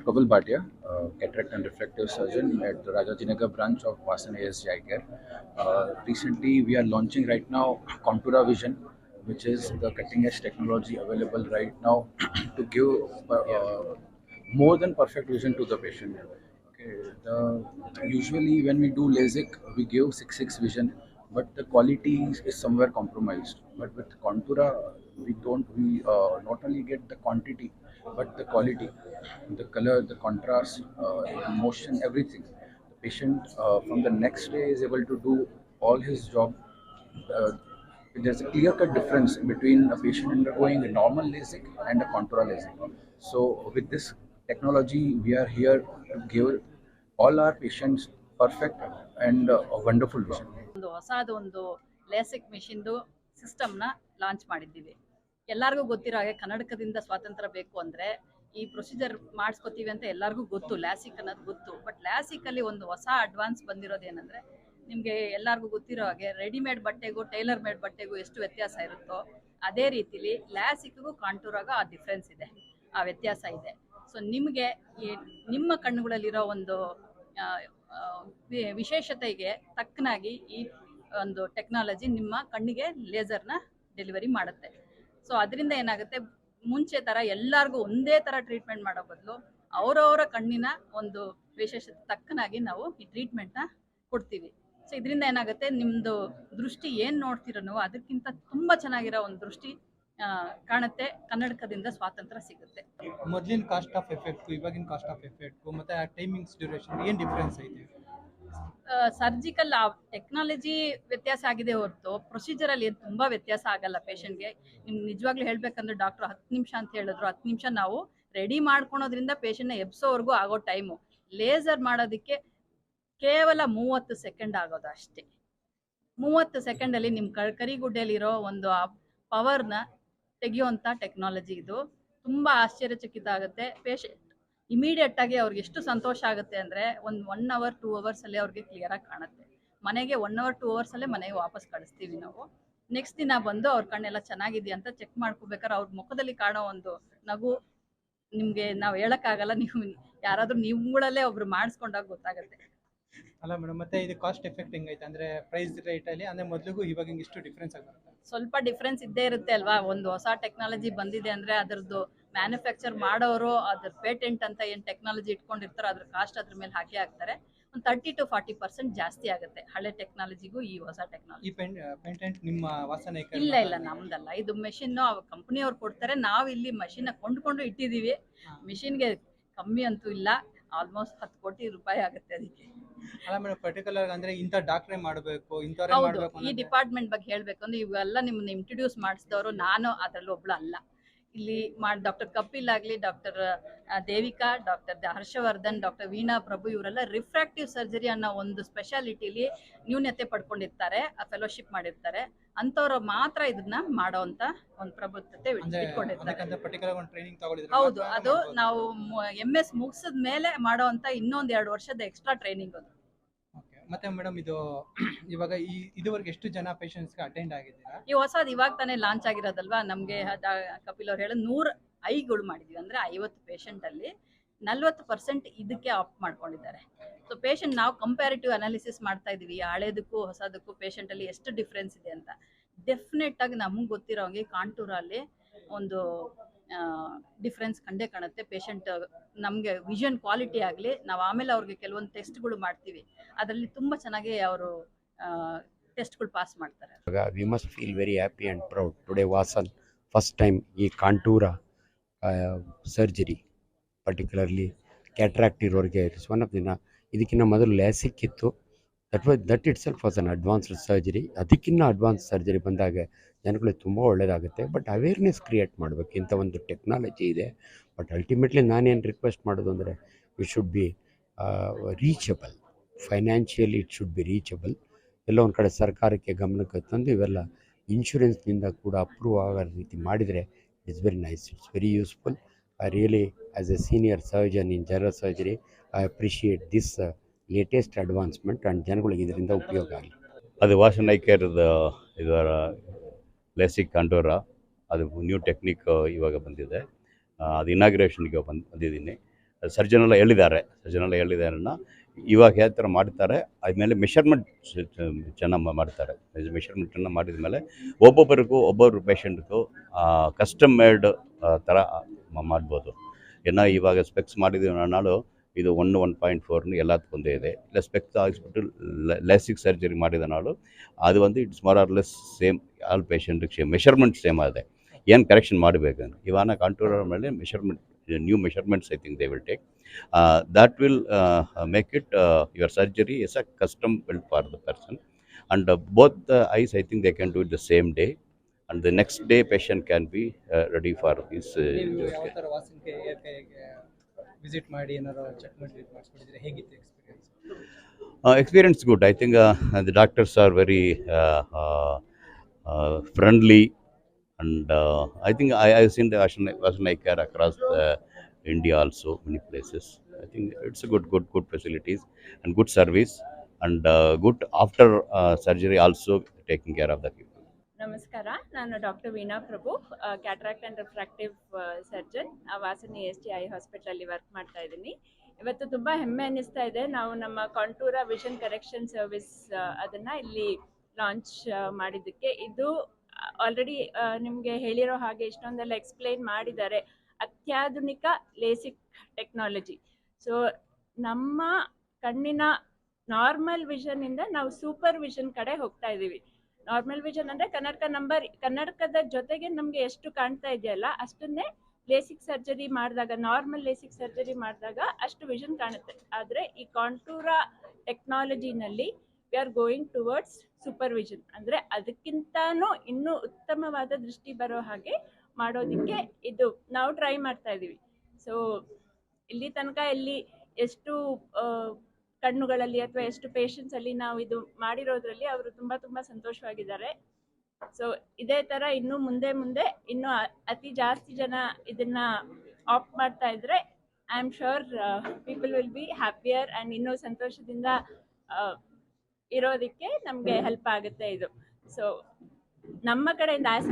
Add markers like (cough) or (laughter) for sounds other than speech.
Dr. Kapil Bhatia, uh, cataract and refractive surgeon at the Rajajinagar branch of Vasan ASG Eye Care. Uh, recently, we are launching right now Contura Vision, which is the cutting edge technology available right now (clears throat) to give uh, more than perfect vision to the patient. Okay, the, usually when we do LASIK, we give 6-6 vision, but the quality is somewhere compromised. But with Contura, we don't, we uh, not only get the quantity, but the quality, the color, the contrast, uh, the motion, everything. The patient uh, from the next day is able to do all his job. Uh, there's a clear-cut difference between a patient undergoing a normal LASIK and a Contura LASIK. So with this technology, we are here to give all our patients perfect and uh, a wonderful vision. ಒಂದು ಹೊಸದು ಒಂದು LASIK ಮಿಷಿನ್ದು ಸಿಸ್ಟಮ್ನ launch ಮಾಡಿದ್ದೀವಿ ಎಲ್ಲರಿಗೂ ಗೊತ್ತಿರೋ ಹಾಗೆ ಕನ್ನಡಕದಿಂದ ಸ್ವಾತಂತ್ರ್ಯ ಬೇಕು ಅಂದರೆ ಈ ಪ್ರೊಸೀಜರ್ ಮಾಡಿಸ್ಕೋತೀವಿ ಅಂತ ಎಲ್ಲರಿಗೂ ಗೊತ್ತು ಲ್ಯಾಸಿಕ್ ಅನ್ನೋದು ಗೊತ್ತು. ಬಟ್ ಲ್ಯಾಸಿಕಲ್ಲಿ ಒಂದು ಹೊಸ ಅಡ್ವಾನ್ಸ್ ಬಂದಿರೋದು ಏನಂದರೆ ನಿಮಗೆ ಎಲ್ಲರಿಗೂ ಗೊತ್ತಿರೋ ಹಾಗೆ ರೆಡಿಮೇಡ್ ಬಟ್ಟೆಗೂ ಟೈಲರ್ ಮೇಡ್ ಬಟ್ಟೆಗೂ ಎಷ್ಟು ವ್ಯತ್ಯಾಸ ಇರುತ್ತೋ ಅದೇ ರೀತಿಲಿ ಲ್ಯಾಸಿಕ್ಗೂ ಕಾಂಟೂರಾಗೋ ಆ ಡಿಫ್ರೆನ್ಸ್ ಇದೆ, ಆ ವ್ಯತ್ಯಾಸ ಇದೆ. ಸೊ ನಿಮಗೆ ನಿಮ್ಮ ಕಣ್ಣುಗಳಲ್ಲಿರೋ ಒಂದು ವಿಶೇಷತೆಗೆ ತಕ್ಕನಾಗಿ ಈ ಒಂದು ಟೆಕ್ನಾಲಜಿ ನಿಮ್ಮ ಕಣ್ಣಿಗೆ ಲೇಸರ್ನ ಡೆಲಿವರಿ ಮಾಡುತ್ತೆ. ಸೊ ಅದರಿಂದ ಏನಾಗುತ್ತೆ? ಮುಂಚೆ ತರ ಎಲ್ಲರಿಗೂ ಒಂದೇ ತರ ಟ್ರೀಟ್ಮೆಂಟ್ ಮಾಡೋ ಬದಲು ಅವರವರ ಕಣ್ಣಿನ ಒಂದು ವಿಶೇಷತೆ ತಕ್ಕನಾಗಿ ನಾವು ಈ ಟ್ರೀಟ್ಮೆಂಟ್ನ ಕೊಡ್ತೀವಿ. ಸೊ ಇದರಿಂದ ಏನಾಗುತ್ತೆ? ನಿಮ್ಮದು ದೃಷ್ಟಿ ಏನು ನೋಡ್ತೀರೋ ಅದಕ್ಕಿಂತ ತುಂಬ ಚೆನ್ನಾಗಿರೋ ಒಂದು ದೃಷ್ಟಿ ಕಾಣುತ್ತೆ. ಕನ್ನಡಕದಿಂದ ಸ್ವಾತಂತ್ರ್ಯ ಸಿಗುತ್ತೆ. ಮೊದಲಿನ ಕಾಸ್ಟ್ ಆಫ್ ಎಫೆಕ್ಟ್ ಇವಾಗಿನ ಕಾಸ್ಟ್ ಆಫ್ ಎಫೆಕ್ಟ್ ಮತ್ತೆ ಟೈಮಿಂಗ್ಸ್ ಡ್ಯೂರೇಷನ್ ಏನು ಡಿಫ್ರೆನ್ಸ್ ಐತೆ? ಸರ್ಜಿಕಲ್ ಟೆಕ್ನಾಲಜಿ ವ್ಯತ್ಯಾಸ ಆಗಿದೆ ಹೊರತು ಪ್ರೊಸೀಜರ್ ಅಲ್ಲಿ ತುಂಬಾ ವ್ಯತ್ಯಾಸ ಆಗಲ್ಲ ಪೇಷಂಟ್ಗೆ ನಿಮ್ ನಿಜವಾಗ್ಲೂ ಹೇಳ್ಬೇಕಂದ್ರೆ ಡಾಕ್ಟರ್ ಹತ್ತು ನಿಮಿಷ ಅಂತ ಹೇಳಿದ್ರು, ಹತ್ತು ನಿಮಿಷ ನಾವು ರೆಡಿ ಮಾಡ್ಕೊಳೋದ್ರಿಂದ ಪೇಷಂಟ್ನ ಎಬ್ಸೋವರೆಗೂ ಆಗೋ ಟೈಮು ಲೇಸರ್ ಮಾಡೋದಕ್ಕೆ ಕೇವಲ ಮೂವತ್ತು ಸೆಕೆಂಡ್ ಆಗೋದು ಅಷ್ಟೇ. ಮೂವತ್ತು ಸೆಕೆಂಡಲ್ಲಿ ನಿಮ್ಮ ಕ ಕರಿಗುಡ್ಡೆಯಲ್ಲಿರೋ ಒಂದು ಪವರ್ನ ತೆಗೆಯುವಂಥ ಟೆಕ್ನಾಲಜಿ ಇದು. ತುಂಬಾ ಆಶ್ಚರ್ಯಚಕಿತ ಆಗುತ್ತೆ. ಪೇಷಂಟ್ ಇಮಿಡಿಯೇಟ್ ಆಗಿ ಅವ್ರಿಗೆ ಎಷ್ಟು ಸಂತೋಷ ಆಗುತ್ತೆ ಅಂದರೆ ಒಂದು ಒನ್ ಅವರ್ ಟೂ ಅವರ್ಸಲ್ಲಿ ಅವ್ರಿಗೆ ಕ್ಲಿಯರಾಗಿ ಕಾಣುತ್ತೆ. ಮನೆಗೆ ಒನ್ ಅವರ್ ಟೂ ಅವರ್ಸಲ್ಲೇ ಮನೆಗೆ ವಾಪಸ್ ಕಳಿಸ್ತೀವಿ ನಾವು. ನೆಕ್ಸ್ಟ್ ದಿನ ಬಂದು ಅವ್ರ ಕಣ್ಣೆಲ್ಲ ಚೆನ್ನಾಗಿದೆಯಾ ಅಂತ ಚೆಕ್ ಮಾಡ್ಕೋಬೇಕಾದ್ರೆ ಅವ್ರ ಮುಖದಲ್ಲಿ ಕಾಣೋ ಒಂದು ನಗು ನಿಮಗೆ ನಾವು ಹೇಳೋಕ್ಕಾಗಲ್ಲ ನೀವು ಯಾರಾದರೂ ನಿಮ್ಗಳಲ್ಲೇ ಒಬ್ರು ಮಾಡಿಸ್ಕೊಂಡಾಗ ಗೊತ್ತಾಗುತ್ತೆ. ಅಲ್ಲ ಮೇಡಮ್ ಮತ್ತೆ ಇದು ಕಾಸ್ಟ್ ಎಫೆಕ್ಟ್ ಹೆಂಗೈತೆ ಅಂದ್ರೆ ಪ್ರೈಸ್ ರೇಟ್ ಅಲ್ಲಿ ಅಂದ್ರೆ ಮೊದಲಿಗೂ ಇವಾಗ ಇಷ್ಟು ಡಿಫ್ರೆನ್ಸ್ ಆಗುತ್ತೆ ಸ್ವಲ್ಪ ಡಿಫ್ರೆನ್ಸ್ ಇದ್ದೇ ಇರುತ್ತೆ ಅಲ್ವಾ? ಒಂದು ಹೊಸ ಟೆಕ್ನಾಲಜಿ ಬಂದಿದೆ ಅಂದ್ರೆ ಅದರದ್ದು ಮ್ಯಾನುಫ್ಯಾಕ್ಚರ್ ಮಾಡೋರು ಅದ್ರ ಪೇಟೆಂಟ್ ಅಂತ ಏನು ಟೆಕ್ನಾಲಜಿ ಇಟ್ಕೊಂಡಿರ್ತಾರೋ ಅದ್ರ ಕಾಸ್ಟ್ ಅದ್ರ ಮೇಲೆ ಹಾಕಿ ಹಾಕ್ತಾರೆ. ಒಂದು ತರ್ಟಿ ಟು ಫಾರ್ಟಿ ಪರ್ಸೆಂಟ್ ಜಾಸ್ತಿ ಆಗುತ್ತೆ ಹಳೆ ಟೆಕ್ನಾಲಜಿಗೂ ಈ ಹೊಸ ಟೆಕ್ನಾಲಜಿ ನಿಮ್ಮ ಇಲ್ಲ ಇಲ್ಲ ನಮ್ದಲ್ಲ. ಇದು ಮೆಷಿನ್ ಕಂಪ್ನಿಯವ್ರು ಕೊಡ್ತಾರೆ. ನಾವು ಇಲ್ಲಿ ಮಷಿನ್ ಕೊಂಡ್ಕೊಂಡು ಇಟ್ಟಿದ್ದೀವಿ ಮಿಷಿನ್ಗೆ ಕಮ್ಮಿ ಅಂತೂ ಇಲ್ಲ. ಆಲ್ಮೋಸ್ಟ್ ಹತ್ತು ಕೋಟಿ ರೂಪಾಯಿ ಆಗುತ್ತೆ ಅದಕ್ಕೆ. ಅಲ್ಲ ಮೇಡಮ್ ಪರ್ಟಿಕ್ಯುಲರ್ ಅಂದ್ರೆ ಇಂಥ ಡಾಕ್ಟ್ರೇ ಮಾಡಬೇಕು ಇಂಥವ್ರೇ ಮಾಡಬೇಕು ಈ ಡಿಪಾರ್ಟ್ಮೆಂಟ್ ಬಗ್ಗೆ ಹೇಳ್ಬೇಕು ಅಂದ್ರೆ ಇವೆಲ್ಲ ನಿಮ್ಮನ್ನ ಇಂಟ್ರೊಡ್ಯೂಸ್ ಮಾಡಿಸಿದವರು ನಾನು ಅದರಲ್ಲಿ ಒಬ್ಳು ಅಲ್ಲ. ಇಲ್ಲಿ ಮಾಡಿ ಡಾಕ್ಟರ್ ಕಪಿಲ್ ಆಗಲಿ doctor Devika doctor Harshavardhan doctor Veena Prabhu ಇವರೆಲ್ಲ ರಿಫ್ರಾಕ್ಟಿವ್ ಸರ್ಜರಿ ಅನ್ನೋ ಒಂದು ಸ್ಪೆಷಾಲಿಟಿಲಿ ನ್ಯೂನ್ಯತೆ ಪಡ್ಕೊಂಡಿರ್ತಾರೆ ಫೆಲೋಶಿಪ್ ಮಾಡಿರ್ತಾರೆ ಅಂಥವ್ರು ಮಾತ್ರ ಇದನ್ನ ಮಾಡೋ ಒಂದು ಪ್ರಬುದ್ಧತೆ ಅಂದ್ರೆ ಇಟ್ಕೊಂಡಿರ್ತಾರೆ ಅದಕ್ಕಂತ ಪರ್ಟಿಕ್ಯುಲರ್ ಒಂದು ತಗೊಳಿದ್ರೆ ಹೌದು ಅದು ನಾವು ಎಂ ಎಸ್ ಮುಗಿಸಿದ ಮೇಲೆ ಅಂತ ಇನ್ನೊಂದು ಎರಡು ವರ್ಷದ ಎಕ್ಸ್ಟ್ರಾ ಟ್ರೈನಿಂಗ್ ಅದು. ಮತ್ತೆ ಮೇಡಮ್ ಇದು (clears throat) ಇವಾಗ ಈ ಇದುವರೆಗೆ ಎಷ್ಟು ಜನ ಪೇಷಂಟ್ಸ್ಗೆ ಅಟೆಂಡ್ ಆಗಿದ್ದೀರಾ? ಈ ಹೊಸದು ಇವಾಗ ತಾನೇ ಲಾಂಚ್ ಆಗಿರೋದಲ್ವಾ? ನಮಗೆ ಕಪಿಲ್ ಅವ್ರು ಹೇಳೋದು ನೂರ ಐಗಳು ಮಾಡಿದ್ವಿ. ಅಂದ್ರೆ ಐವತ್ತು ಪೇಷಂಟಲ್ಲಿ ನಲ್ವತ್ತು ಪರ್ಸೆಂಟ್ ಇದಕ್ಕೆ ಆಪ್ ಮಾಡ್ಕೊಂಡಿದ್ದಾರೆ. ಸೊ ಪೇಷಂಟ್ ನಾವು ಕಂಪ್ಯಾರಿಟಿವ್ ಅನಾಲಿಸಿಸ್ ಮಾಡ್ತಾ ಇದೀವಿ. ಹಳೇದಕ್ಕೂ ಹೊಸದಕ್ಕೂ ಪೇಷಂಟಲ್ಲಿ ಎಷ್ಟು ಡಿಫ್ರೆನ್ಸ್ ಇದೆ ಅಂತ. ಡೆಫಿನೆಟ್ ಆಗಿ ನಮಗೆ ಗೊತ್ತಿರೋ ಹಾಗೆ ಕಾಂಟೂರಲ್ಲಿ ಒಂದು ಡಿಫ್ರೆನ್ಸ್ ಕಂಡೇ ಕಾಣುತ್ತೆ. ಪೇಷಂಟ್ ನಮಗೆ ವಿಷನ್ ಕ್ವಾಲಿಟಿ ಆಗಲಿ, ನಾವು ಆಮೇಲೆ ಅವ್ರಿಗೆ ಕೆಲವೊಂದು ಟೆಸ್ಟ್ಗಳು ಮಾಡ್ತೀವಿ. ಅದರಲ್ಲಿ ತುಂಬ ಚೆನ್ನಾಗಿ ಅವರು ಟೆಸ್ಟ್ಗಳು ಪಾಸ್ ಮಾಡ್ತಾರೆ. We must feel very happy and proud today Vasan first time ಈ ಕಾಂಟೂರ ಸರ್ಜರಿ ಪರ್ಟಿಕ್ಯುಲರ್ಲಿ ಕ್ಯಾಟ್ರಾಕ್ಟ್ ಇರೋರಿಗೆ ಇಟ್ಸ್ ಒನ್ ಆಫ್ ದಿನ ಇದಕ್ಕಿಂತ ಮೊದಲು ಲ್ಯಾಸಿಕ್ ಇತ್ತು. That was that itself was an advanced surgery ಅದಕ್ಕಿಂತ ಅಡ್ವಾನ್ಸ್ ಸರ್ಜರಿ ಬಂದಾಗ ಜನಗಳಿಗೆ ತುಂಬ ಒಳ್ಳೆಯದಾಗುತ್ತೆ ಬಟ್ ಅವೇರ್ನೆಸ್ ಕ್ರಿಯೇಟ್ ಮಾಡಬೇಕು. ಇಂಥ ಒಂದು ಟೆಕ್ನಾಲಜಿ ಇದೆ. ಬಟ್ ಅಲ್ಟಿಮೇಟ್ಲಿ ನಾನೇನು ರಿಕ್ವೆಸ್ಟ್ ಮಾಡೋದು ಅಂದರೆ it should be reachable financially it should be reachable ಎಲ್ಲ ಒಂದು ಕಡೆ ಸರ್ಕಾರಕ್ಕೆ ಗಮನಕ್ಕೆ ತಂದು ಇವೆಲ್ಲ ಇನ್ಶೂರೆನ್ಸ್ನಿಂದ ಕೂಡ ಅಪ್ರೂವ್ ಆಗೋ ರೀತಿ ಮಾಡಿದರೆ it's very nice it's very useful I really as a senior surgeon in general surgery I appreciate this latest advancement and ಜನಗಳಿಗೆ ಇದರಿಂದ ಉಪಯೋಗ ಆಗಲಿ. ಅದು ವಾಷನ್ ಐ ಕೇರ್ದ ಇದರ ಲೆಸಿಕ್ ಕಂಡೋರ ಅದು ನ್ಯೂ ಟೆಕ್ನಿಕ್ ಇವಾಗ ಬಂದಿದೆ. ಅದು ಇನಾಗ್ರೇಷನ್ಗೆ ಬಂದು, ಬಂದಿದ್ದೀನಿ. ಸರ್ಜನ್ ಎಲ್ಲ ಹೇಳಿದ್ದಾರೆ. ಸರ್ಜನ್ ಎಲ್ಲ ಹೇಳಿದಾರನ್ನ ಇವಾಗ ಯಾವ ಥರ ಮಾಡ್ತಾರೆ ಆದಮೇಲೆ ಮೆಷರ್ಮೆಂಟ್ ಚೆನ್ನಾಗಿ ಮಾಡ್ತಾರೆ. ಮೆಷರ್ಮೆಂಟನ್ನು ಮಾಡಿದ ಮೇಲೆ ಒಬ್ಬೊಬ್ಬರಿಗೂ, ಒಬ್ಬೊಬ್ಬರು ಪೇಷಂಟ್ಗೂ ಕಸ್ಟಮ್ ಮೇಡ್ ಥರ ಮಾಡ್ಬೋದು. ಏನೋ ಇವಾಗ ಸ್ಪೆಕ್ಸ್ ಮಾಡಿದ್ದೀವಿ ನಾಳು ಇದು ಒನ್ ಒನ್ ಪಾಯಿಂಟ್ ಫೋರ್ನು ಎಲ್ಲದಕ್ಕೂ ಒಂದೇ ಇದೆ. Plus specs hospital LASIK surgery ಮಾಡಿದ ನಾಳು ಅದು ಒಂದು it's more or less same all patient same measurement same ಆದರೆ ಏನು ಕರೆಕ್ಷನ್ ಮಾಡಬೇಕು ಅಂತ. ಇವಾಗ ಕಂಟ್ರೋಲ್ ಮೇಲೆ measurement new measurements I think they will take that will make it your surgery is a custom build for the person and both the eyes I think they can do it the same day and the next day patient can be ready for this visit ಮಾಡಿ ಏನಾರು check ಮಾಡಿ ಮಾಡಿಸ್ಕೊಂಡಿದ್ರೆ ಹೇಗಿತ್ತು experience uh, experience good i think uh, the doctors are very uh, uh, uh, friendly and uh, i think i have seen the Vasan, Vasan eye care across the india also many places i think it's a good good good facilities and good service and uh, good after uh, surgery also taking care of the people ನಮಸ್ಕಾರ, ನಾನು doctor Veena Prabhu cataract and refractive surgeon ವಾಸನಿ S T I ಹಾಸ್ಪಿಟಲಲ್ಲಿ work ಮಾಡ್ತಾ ಇದ್ದೀನಿ. ಇವತ್ತು ತುಂಬ ಹೆಮ್ಮೆ ಅನ್ನಿಸ್ತಾ ಇದೆ. ನಾವು ನಮ್ಮ ಕಾಂಟೂರ ವಿಷನ್ ಕರೆಕ್ಷನ್ ಸರ್ವಿಸ್ ಅದನ್ನು ಇಲ್ಲಿ ಲಾಂಚ್ ಮಾಡಿದ್ದಕ್ಕೆ. ಇದು ಆಲ್ರೆಡಿ ನಿಮಗೆ ಹೇಳಿರೋ ಹಾಗೆ ಇಷ್ಟೊಂದೆಲ್ಲ ಎಕ್ಸ್ಪ್ಲೈನ್ ಮಾಡಿದ್ದಾರೆ. ಅತ್ಯಾಧುನಿಕ ಲೇಸಿಕ್ ಟೆಕ್ನಾಲಜಿ ಸೊ ನಮ್ಮ ಕಣ್ಣಿನ ನಾರ್ಮಲ್ ಇಂದ ನಾವು ಸೂಪರ್ ವಿಷನ್ ಕಡೆ ಹೋಗ್ತಾ ಇದ್ದೀವಿ. ನಾರ್ಮಲ್ ವಿಷನ್ ಅಂದರೆ ಕನ್ನಡಕ ನಂಬರ್ ಕನ್ನಡಕದ ಜೊತೆಗೆ ನಮಗೆ ಎಷ್ಟು ಕಾಣ್ತಾ ಇದೆಯಲ್ಲ ಅಷ್ಟನ್ನೇ ಲೇಸಿಕ್ ಸರ್ಜರಿ ಮಾಡಿದಾಗ ನಾರ್ಮಲ್ ಲೇಸಿಕ್ ಸರ್ಜರಿ ಮಾಡಿದಾಗ ಅಷ್ಟು ವಿಷನ್ ಕಾಣುತ್ತೆ. ಆದರೆ ಈ Contoura ಟೆಕ್ನಾಲಜಿನಲ್ಲಿ we are going towards super vision ಅಂದರೆ ಅದಕ್ಕಿಂತನೂ ಇನ್ನೂ ಉತ್ತಮವಾದ ದೃಷ್ಟಿ ಬರೋ ಹಾಗೆ ಮಾಡೋದಕ್ಕೆ ಇದು ನಾವು ಟ್ರೈ ಮಾಡ್ತಾ ಇದ್ದೀವಿ ಸೊ ಇಲ್ಲಿ ತನಕ ಇಲ್ಲಿ ಎಷ್ಟು ಕಣ್ಣುಗಳಲ್ಲಿ ಅಥವಾ ಎಷ್ಟು patients ಅಲ್ಲಿ ನಾವು ಇದು ಮಾಡಿರೋದ್ರಲ್ಲಿ ಅವರು ತುಂಬಾ ತುಂಬಾ ಸಂತೋಷವಾಗಿದ್ದಾರೆ. ಸೊ ಇದೇ ತರ ಇನ್ನು ಮುಂದೆ ಮುಂದೆ ಇನ್ನು ಅತಿ ಜಾಸ್ತಿ ಜನ ಇದನ್ನ ಆಪ್ ಮಾಡ್ತಾ ಇದ್ರೆ I am sure people will be happier and ಇನ್ನೂ ಸಂತೋಷದಿಂದ ಆ, ಇರೋದಕ್ಕೆ ನಮಗೆ ಹೆಲ್ಪ್ ಆಗುತ್ತೆ ಇದು. ಸೊ ನಮ್ಮ ಕಡೆಯಿಂದ ಆಸ್